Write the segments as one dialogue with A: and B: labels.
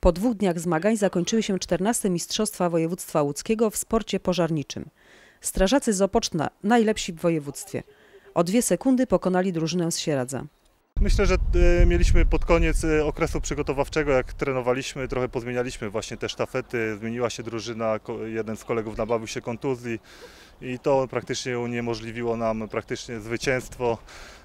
A: Po dwóch dniach zmagań zakończyły się 14 Mistrzostwa Województwa Łódzkiego w sporcie pożarniczym. Strażacy z Opoczna najlepsi w województwie. O dwie sekundy pokonali drużynę z Sieradza.
B: Myślę, że e, mieliśmy pod koniec e, okresu przygotowawczego, jak trenowaliśmy, trochę pozmienialiśmy właśnie te sztafety, zmieniła się drużyna, jeden z kolegów nabawił się kontuzji i to praktycznie uniemożliwiło nam praktycznie zwycięstwo,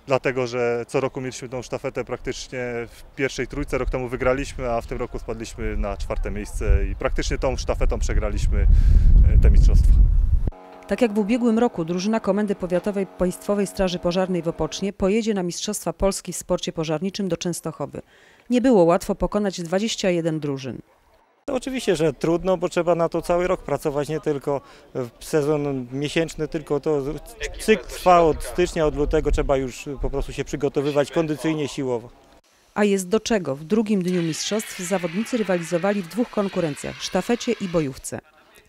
B: dlatego że co roku mieliśmy tą sztafetę praktycznie w pierwszej trójce, rok temu wygraliśmy, a w tym roku spadliśmy na czwarte miejsce i praktycznie tą sztafetą przegraliśmy e, te mistrzostwa.
A: Tak jak w ubiegłym roku drużyna Komendy Powiatowej Państwowej Straży Pożarnej w Opocznie pojedzie na Mistrzostwa Polski w sporcie pożarniczym do Częstochowy. Nie było łatwo pokonać 21 drużyn.
C: To oczywiście, że trudno, bo trzeba na to cały rok pracować, nie tylko w sezon miesięczny, tylko to cykl trwa od stycznia, od lutego, trzeba już po prostu się przygotowywać kondycyjnie, siłowo.
A: A jest do czego? W drugim dniu mistrzostw zawodnicy rywalizowali w dwóch konkurencjach sztafecie i bojówce.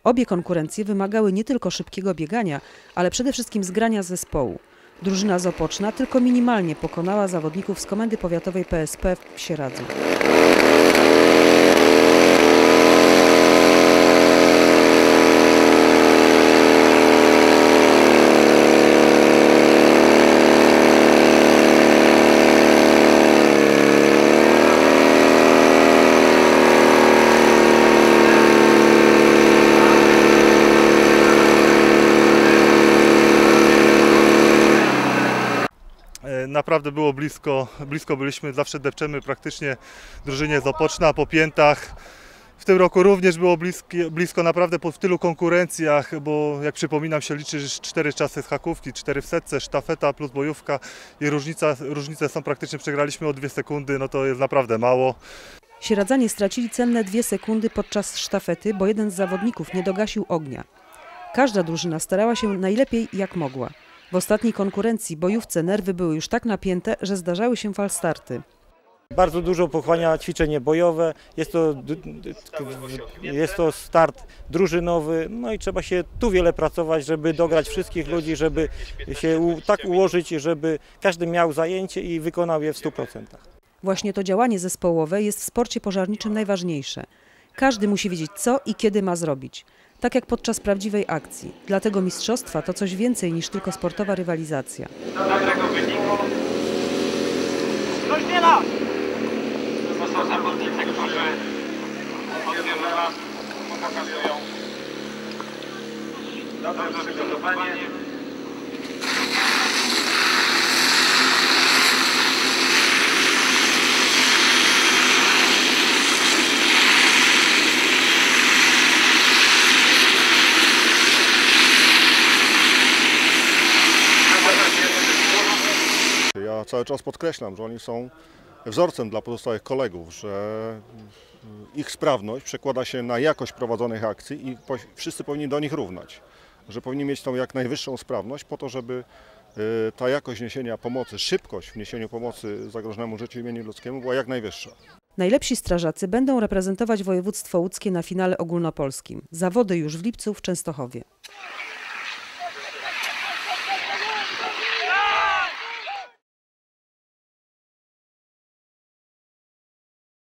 A: Obie konkurencje wymagały nie tylko szybkiego biegania, ale przede wszystkim zgrania zespołu. Drużyna z Opoczna tylko minimalnie pokonała zawodników z Komendy Powiatowej PSP w Sieradzu.
B: Naprawdę było blisko, blisko byliśmy, zawsze depczemy praktycznie drużynie z Opoczna po piętach. W tym roku również było bliski, blisko naprawdę po w tylu konkurencjach, bo jak przypominam się liczy że cztery czasy z hakówki, cztery w setce, sztafeta plus bojówka i różnica, różnice są praktycznie, przegraliśmy o dwie sekundy, no to jest naprawdę mało.
A: Sieradzanie stracili cenne dwie sekundy podczas sztafety, bo jeden z zawodników nie dogasił ognia. Każda drużyna starała się najlepiej jak mogła. W ostatniej konkurencji bojówce nerwy były już tak napięte, że zdarzały się falstarty.
C: Bardzo dużo pochłania ćwiczenie bojowe, jest to, jest to start drużynowy, no i trzeba się tu wiele pracować, żeby dograć wszystkich ludzi, żeby się tak ułożyć, żeby każdy miał zajęcie i wykonał je w 100%.
A: Właśnie to działanie zespołowe jest w sporcie pożarniczym najważniejsze. Każdy musi wiedzieć co i kiedy ma zrobić. Tak jak podczas prawdziwej akcji. Dlatego mistrzostwa to coś więcej niż tylko sportowa rywalizacja.
D: To są którzy dobre przygotowanie.
E: Cały czas podkreślam, że oni są wzorcem dla pozostałych kolegów, że ich sprawność przekłada się na jakość prowadzonych akcji i wszyscy powinni do nich równać. Że powinni mieć tą jak najwyższą sprawność po to, żeby y, ta jakość niesienia pomocy, szybkość w niesieniu pomocy zagrożonemu życiu i imieniu ludzkiemu była jak najwyższa.
A: Najlepsi strażacy będą reprezentować województwo łódzkie na finale ogólnopolskim. Zawody już w lipcu w Częstochowie.